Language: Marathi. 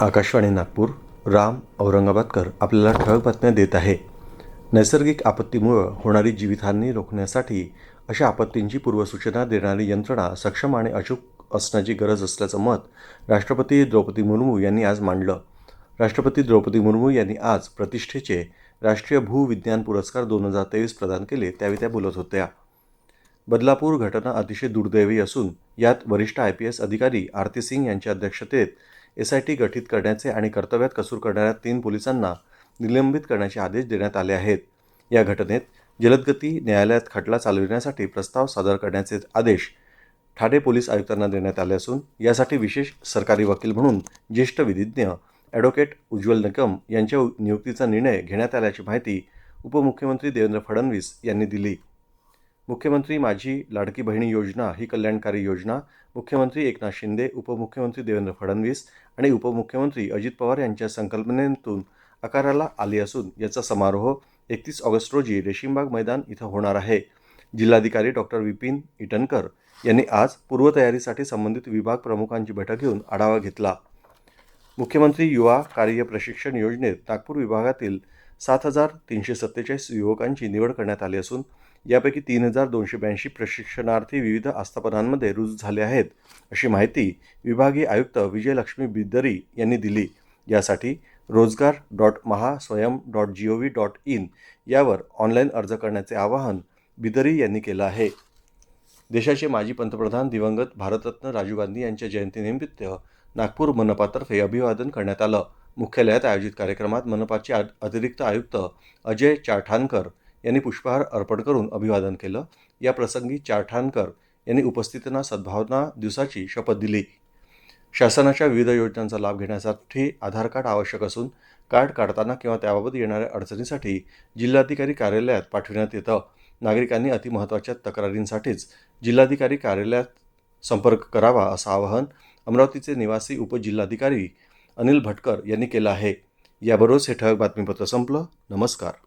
आकाशवाणी नागपूर राम औरंगाबादकर आपल्याला ठळक बातम्या देत आहे. नैसर्गिक आपत्तीमुळं होणारी जीवितहानी रोखण्यासाठी अशा आपत्तींची पूर्वसूचना देणारी यंत्रणा सक्षम आणि अचूक असण्याची गरज असल्याचं मत राष्ट्रपती द्रौपदी मुर्मू यांनी आज मांडलं. राष्ट्रपती द्रौपदी मुर्मू यांनी आज प्रतिष्ठेचे राष्ट्रीय भूविज्ञान पुरस्कार दोन हजार तेवीस प्रदान केले त्यावेळी त्या बोलत होत्या. बदलापूर घटना अतिशय दुर्दैवी असून यात वरिष्ठ आय पी एस अधिकारी आरती सिंग यांच्या अध्यक्षतेत एस आय टी गठीत करण्याचे आणि कर्तव्यात कसूर करणाऱ्या तीन पोलिसांना निलंबित करण्याचे आदेश देण्यात आले आहेत. या घटनेत जलदगती न्यायालयात खटला चालविण्यासाठी प्रस्ताव सादर करण्याचे आदेश ठाणे पोलीस आयुक्तांना देण्यात आले असून यासाठी विशेष सरकारी वकील म्हणून ज्येष्ठ विधिज्ञ ॲडव्होकेट उज्ज्वल निकम यांच्या नियुक्तीचा निर्णय घेण्यात आल्याची माहिती उपमुख्यमंत्री देवेंद्र फडणवीस यांनी दिली. मुख्यमंत्री माझी लाडकी बहिणी योजना ही कल्याणकारी योजना मुख्यमंत्री एकनाथ शिंदे उपमुख्यमंत्री देवेंद्र फडणवीस आणि उपमुख्यमंत्री अजित पवार यांच्या संकल्पनेतून आकाराला आली असून याचा समारोह एकतीस ऑगस्ट रोजी रेशीमबाग मैदान इथं होणार आहे. जिल्हाधिकारी डॉक्टर विपिन इटनकर यांनी आज पूर्वतयारीसाठी संबंधित विभाग प्रमुखांची बैठक घेऊन आढावा घेतला. मुख्यमंत्री युवा कार्य प्रशिक्षण योजनेत नागपूर विभागातील सात हजार तीनशे सत्तेचाळीस युवकांची निवड करण्यात आली असून यापैकी तीन हजार दोनशे ब्याऐंशी प्रशिक्षणार्थी विविध आस्थापनांमध्ये रुजू झाले आहेत अशी माहिती विभागीय आयुक्त विजयलक्ष्मी बिदरी यांनी दिली. यासाठी Rojgar dot Mahaswayam dot G O V dot in यावर ऑनलाईन अर्ज करण्याचे आवाहन बिदरी यांनी केलं आहे. देशाचे माजी पंतप्रधान दिवंगत भारतरत्न राजीव गांधी यांच्या जयंतीनिमित्त नागपूर मनपातर्फे अभिवादन करण्यात आलं. मुख्यालयात आयोजित कार्यक्रमात मनपाचे अतिरिक्त आयुक्त अजय चारठाणकर यांनी पुष्पहार अर्पण करून अभिवादन केलं. या प्रसंगी चारठाणकर यांनी उपस्थितांना सद्भावना दिवसाची शपथ दिली. शासनाच्या विविध योजनांचा लाभ घेण्यासाठी आधार कार्ड आवश्यक असून कार्ड काढताना किंवा त्याबाबत येणाऱ्या अडचणीसाठी जिल्हाधिकारी कार्यालयात पाठविण्यात येतं. नागरिकांनी अतिमहत्त्वाच्या तक्रारींसाठीच जिल्हाधिकारी कार्यालयात संपर्क करावा असं आवाहन अमरावतीचे निवासी उपजिल्हाधिकारी अनिल भटकर यांनी केलं आहे. याबरोबरच हे ठळक बातमीपत्र संपलं. नमस्कार.